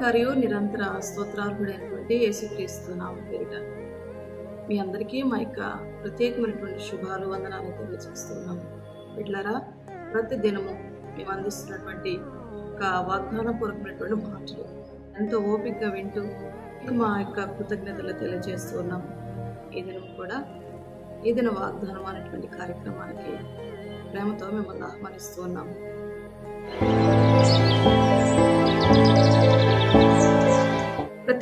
మరియు నిరంతర స్తోత్రార్హుడైనటువంటి యేసుక్రీస్తు నామ పేరిట మీ అందరికీ మా యొక్క ప్రత్యేకమైనటువంటి శుభాలు వందనాలు తెలియజేస్తున్నాము బిడ్లారా ప్రతి దినము మేము అందిస్తున్నటువంటి ఒక వాగ్దానపూర్వకమైనటువంటి మాటలు ఎంతో ఓపికగా వింటూ మా యొక్క కృతజ్ఞతలు తెలియజేస్తూ ఉన్నాము. ఈ దినం కూడా ఈ దిన వాగ్దానం అనేటువంటి కార్యక్రమానికి ప్రేమతో మిమ్మల్ని ఆహ్వానిస్తూ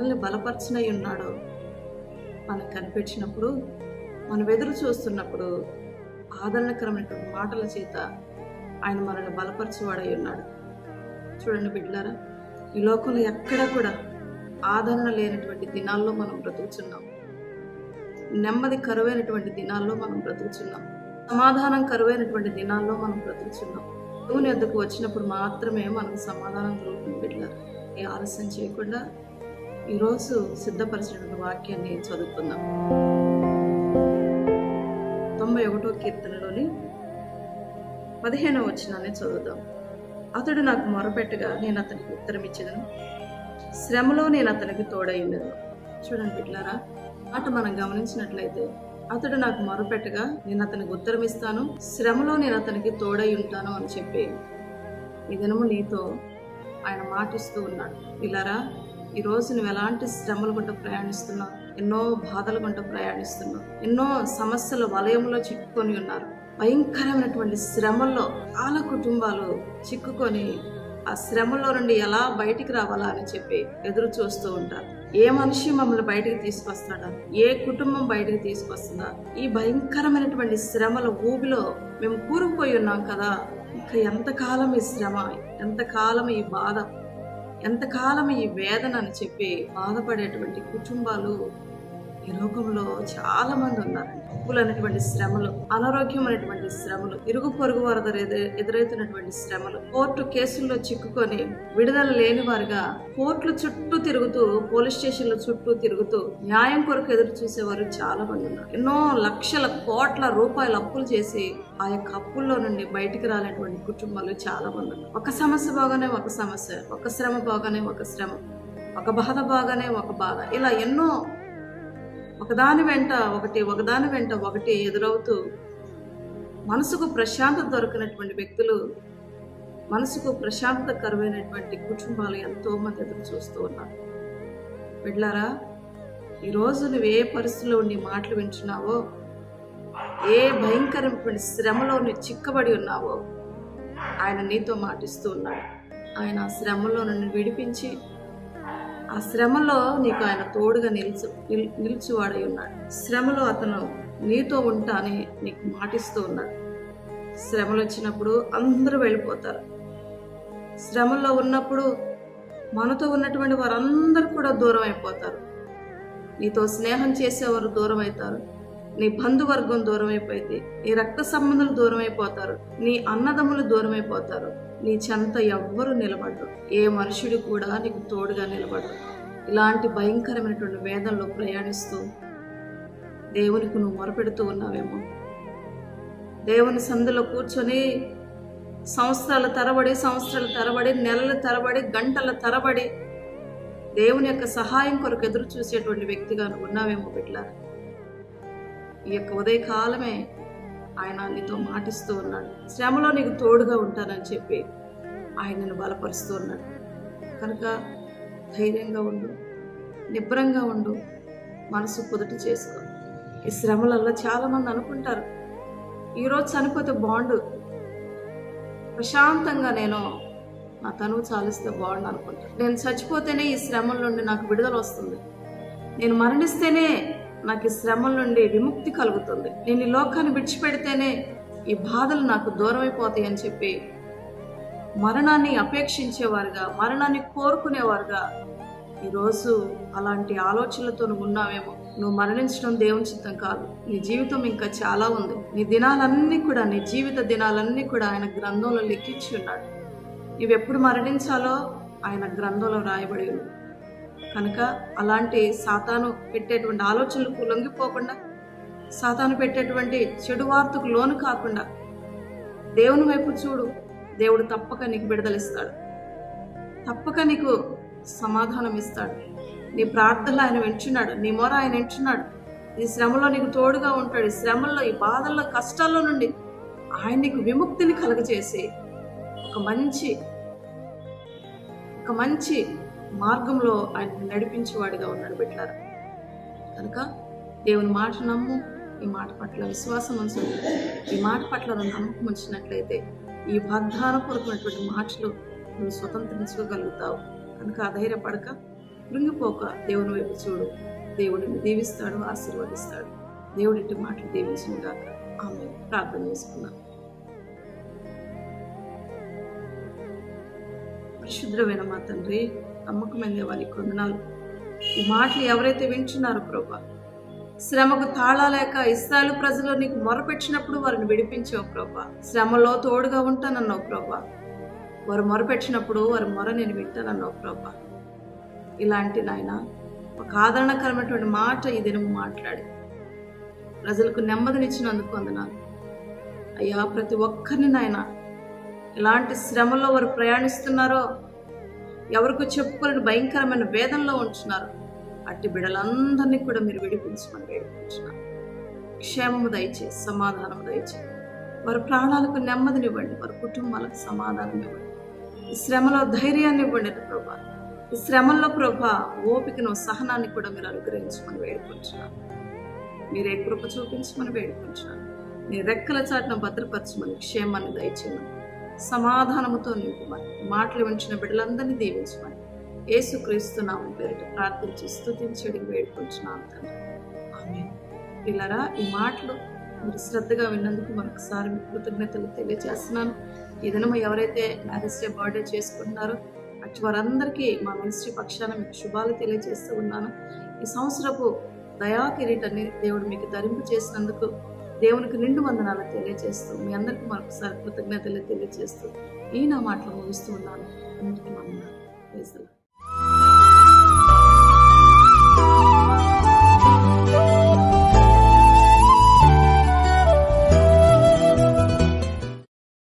మనల్ని బలపరచనై ఉన్నాడో. మనకు కనిపించినప్పుడు మనం ఎదురు చూస్తున్నప్పుడు ఆదరణకరమైనటువంటి మాటల చేత ఆయన మనల్ని బలపరచేవాడై ఉన్నాడు. చూడండి బిడ్డలారా ఈ లోకంలో ఎక్కడ కూడా ఆదరణ లేనటువంటి దినాల్లో మనం బ్రతుకుతున్నాం నెమ్మది కరువైనటువంటి దినాల్లో మనం బ్రతుకుతున్నాం సమాధానం కరువైనటువంటి దినాల్లో మనం బ్రతుకుతున్నాం దేవుని ఎద్దకు వచ్చినప్పుడు మాత్రమే మనకు సమాధానం దొరుకుతుంది బిడ్డలారా. ఈ ఆలస్యం చేయకుండా ఈరోజు సిద్ధపరిచినటువంటి వాక్యాన్ని చదువుకుందాం. తొంభై ఒకటో కీర్తనలోని పదిహేనవ వచనాన్ని చదువుదాం. అతడు నాకు మొరపెట్టగా నేను అతనికి ఉత్తరం ఇచ్చేదను శ్రమలో నేను అతనికి తోడైండను చూడండి బిడ్లారా అటు మనం గమనించినట్లయితే అతడు నాకు మొరపెట్టగా నేను అతనికి ఉత్తరం ఇస్తాను శ్రమలో నేను అతనికి తోడై ఉంటాను అని చెప్పి ఈ దినము నీతో ఆయన మాటిస్తూ ఉన్నాడు. ఇలారా ఈ రోజు నువ్వు ఎలాంటి శ్రమలు గుంట ప్రయాణిస్తున్నావు? ఎన్నో బాధలు గుంట ప్రయాణిస్తున్నావు? ఎన్నో సమస్యలు వలయంలో చిక్కుకొని ఉన్నారు. భయంకరమైనటువంటి శ్రమల్లో చాలా కుటుంబాలు చిక్కుకొని ఆ శ్రమలో నుండి ఎలా బయటికి రావాలా అని చెప్పి ఎదురు చూస్తూ ఉంటారు. ఏ మనిషి మమ్మల్ని బయటికి తీసుకొస్తాడా? ఏ కుటుంబం బయటికి తీసుకొస్తుందా? ఈ భయంకరమైనటువంటి శ్రమల ఊబిలో మేము కూరుకుపోయి ఉన్నాం కదా. ఇంకా ఎంతకాలం ఈ శ్రమ? ఎంతకాలం ఈ బాధ? ఎంతకాలం ఈ వేదన అని చెప్పి బాధపడేటువంటి కుటుంబాలు ఈ లోకంలో చాలా మంది ఉన్నారు. అనేటువంటి శ్రమలు అనారోగ్యం అనేటువంటి శ్రమలు ఇరుగు పొరుగు వారి ఎదురైతున్నటువంటి ఎదురవుతున్నటువంటి శ్రమలు కోర్టు కేసుల్లో చిక్కుకొని విడుదల లేని వారుగా కోర్టుల చుట్టూ తిరుగుతూ పోలీస్ స్టేషన్ల చుట్టూ తిరుగుతూ న్యాయం కొరకు ఎదురు చూసేవారు చాలా మంది ఉన్నారు. ఎన్నో లక్షల కోట్ల రూపాయల అప్పులు చేసి ఆ యొక్క అప్పుల్లో నుండి బయటికి రాలేటువంటి కుటుంబాలు చాలా మంది ఉన్నారు. ఒక సమస్య బాగానే ఒక సమస్య ఒక శ్రమ బాగానే ఒక శ్రమ ఒక బాధ బాగానే ఒక బాధ. ఇలా ఎన్నో ఒకదాని వెంట ఒకటి ఒకదాని వెంట ఒకటి ఎదురవుతూ మనసుకు ప్రశాంతత దొరికినటువంటి వ్యక్తులు మనసుకు ప్రశాంతత కరువైనటువంటి కుటుంబాలు ఎంతో మంది ఎదురు చూస్తూ ఉన్నారు. బిడ్లారా ఈరోజు నువ్వు ఏ పరిస్థితిలో నీ మాటలు వింటున్నావో ఏ భయంకరమైన శ్రమలో నువ్వు చిక్కబడి ఉన్నావో ఆయన నీతో మాటిస్తూ ఉన్నాడు. ఆయన ఆ శ్రమలో నన్ను విడిపించి ఆ శ్రమలో నీకు ఆయన తోడుగా నిలుచు నిల్- ఉన్నాడు. శ్రమలో అతను నీతో ఉంటా అని నీకు మాటిస్తూ ఉన్నాడు. శ్రమలు వచ్చినప్పుడు అందరూ వెళ్ళిపోతారు. శ్రమలో ఉన్నప్పుడు మనతో ఉన్నటువంటి వారందరూ కూడా దూరం అయిపోతారు నీతో స్నేహం చేసేవారు దూరం అవుతారు నీ బంధువర్గం దూరం అయిపోయింది నీ రక్త సంబంధులు దూరం అయిపోతారు నీ అన్నదమ్ములు దూరం అయిపోతారు నీ చెంత ఎవ్వరు నిలబడరు. ఏ మనుషుడు కూడా నీకు తోడుగా నిలబడరు. ఇలాంటి భయంకరమైనటువంటి వేదనలో ప్రయాణిస్తూ దేవునికి నువ్వు మొరపెడుతూ ఉన్నావేమో. దేవుని సందులో కూర్చొని సంవత్సరాల తరబడి సంవత్సరాల తరబడి నెలల తరబడి గంటల తరబడి దేవుని యొక్క సహాయం కొరకు ఎదురు చూసేటువంటి వ్యక్తిగా ఉన్నావేమో బిడ్డలారా ఈ యొక్క ఉదయకాలమే ఆయన నీతో మాటిస్తూ ఉన్నాడు. శ్రమలో నీకు తోడుగా ఉంటానని చెప్పి ఆయనను బలపరుస్తూ ఉన్నాడు. కనుక ధైర్యంగా ఉండు నిబ్రంగా ఉండు మనసు కుదుట చేసుకో. ఈ శ్రమలలో చాలామంది అనుకుంటారు ఈరోజు చనిపోతే బాగుండు. ప్రశాంతంగా నేను నా తనువు చాలిస్తే బాగుండు అనుకుంటాను నేను చచ్చిపోతేనే ఈ శ్రమల నుండి నాకు విడుదల వస్తుంది. నేను మరణిస్తేనే నాకు ఈ శ్రమల నుండి విముక్తి కలుగుతుంది. నేను ఈ లోకాన్ని విడిచిపెడితేనే ఈ బాధలు నాకు దూరం అయిపోతాయి అని చెప్పి మరణాన్ని అపేక్షించేవారుగా మరణాన్ని కోరుకునేవారుగా ఈరోజు అలాంటి ఆలోచనలతో నువ్వు ఉన్నావేమో. నువ్వు మరణించడం దేవుని చిత్తం కాదు. నీ జీవితం ఇంకా చాలా ఉంది. నీ దినాలన్నీ కూడా నీ జీవిత దినాలన్నీ కూడా ఆయన గ్రంథంలో లెక్కించి ఉన్నాడు. ఇవి ఎప్పుడు మరణించాలో ఆయన గ్రంథంలో రాయబడి ఉంది. కనుక అలాంటి సాతాను పెట్టేటువంటి ఆలోచనలకు లొంగిపోకుండా సాతాను పెట్టేటువంటి చెడు వార్తకు లోను కాకుండా దేవుని వైపు చూడు దేవుడు తప్పక నీకు విడుదలిస్తాడు తప్పక నీకు సమాధానం ఇస్తాడు. నీ ప్రార్థనలు ఆయన వింటున్నాడు నీ మొర ఆయన వింటున్నాడు. ఈ శ్రమలో నీకు తోడుగా ఉంటాడు. ఈ శ్రమల్లో ఈ బాధల్లో కష్టాల్లో నుండి ఆయన నీకు విముక్తిని కలుగజేసి ఒక మంచి ఒక మంచి మార్గంలో ఆయన నడిపించేవాడిగా ఉన్నాడు పెట్టారు కనుక దేవుని మాట నమ్ము ఈ మాట పట్ల విశ్వాసం ఉంచు. ఈ మాట పట్ల నమ్మకం ఉంచినట్లయితే ఈ వాగ్దానపూర్వకమైనటువంటి మాటలు నువ్వు స్వతంత్రించుకోగలుగుతావు కనుక అధైర్యపడక కృంగిపోక దేవుని వైపు చూడు. దేవుడిని దీవిస్తాడు ఆశీర్వదిస్తాడు. దేవుడి మాటలు దీవించిన ఆమె ప్రార్థన చేసుకున్నాం పరిశుద్రమైన మా తండ్రి నమ్మకమైన వారికి కొందనాలు ఈ మాటలు ఎవరైతే వింటున్నారో ప్రభా శ్రమకు తాళాలేక ఇస్రాయలు ప్రజలు నీకు మొరపెట్టినప్పుడు వారిని విడిపించావు ప్రభా. శ్రమలో తోడుగా ఉంటానన్నావు ప్రభా. వారు మొరపెట్టినప్పుడు వారి మొర నేను వింటానన్నావు ప్రభా. ఇలాంటి నాయన ఒక ఆదరణకరమైనటువంటి మాట ఈ దినం మాట్లాడి ప్రజలకు నెమ్మదినిచ్చినందుకు వందనాలు. అయ్యా ప్రతి ఒక్కరిని నాయన ఎలాంటి శ్రమలో వారు ప్రయాణిస్తున్నారో ఎవరికో చెప్పుకోలేని భయంకరమైన వేదనలో ఉంటున్నారు. అట్టి బిడలందరినీ కూడా మీరు విడిపించమని వేడుకుంటున్నారు క్షేమము దయచేసి సమాధానం దయచేసి వారి ప్రాణాలకు నెమ్మదినివ్వండి. వారి కుటుంబాలకు సమాధానం ఇవ్వండి ఈ శ్రమలో ధైర్యాన్ని ఇవ్వండి ప్రభా. ఈ శ్రమల్లో ప్రభా ఓపికను సహనాన్ని కూడా మీరు అనుగ్రహించమని వేడుకుంటున్నాను మీరే కృప చూపించమని వేడుకుంటున్నాను మీ రెక్కల చాటును భద్రపరచమని క్షేమాన్ని దయచేయమని సమాధానముతో నింపమని మాటలు వించిన బిడ్డలందరినీ దీవించమని. యేసుక్రీస్తు నామం పేరిట ప్రార్థించి స్తుతించడి వేడుకుంటున్నాను తండ్రి. ఆమె పిల్లరా ఈ మాటలు మీరు శ్రద్ధగా విన్నందుకు మరొకసారి మీకు కృతజ్ఞతలు తెలియజేస్తున్నాను. ఈ ఎవరైతే మ్యారేజ్ డే బర్త్డే చేసుకుంటున్నారో అటు వారందరికీ మా మినిస్ట్రీ పక్షాన మీకు శుభాలు తెలియజేస్తూ ఉన్నాను. ఈ సంవత్సరపు దయా కిరీటాన్ని దేవుడు మీకు ధరింపు చేసినందుకు దేవునికి నిండు వందనాలు తెలియజేస్తూ మీ అందరికీ మరొకసారి కృతజ్ఞతలు తెలియజేస్తూ ఈ నా మాటలు ముగిస్తూ ఉన్నాను. అందరికీ వందనాలు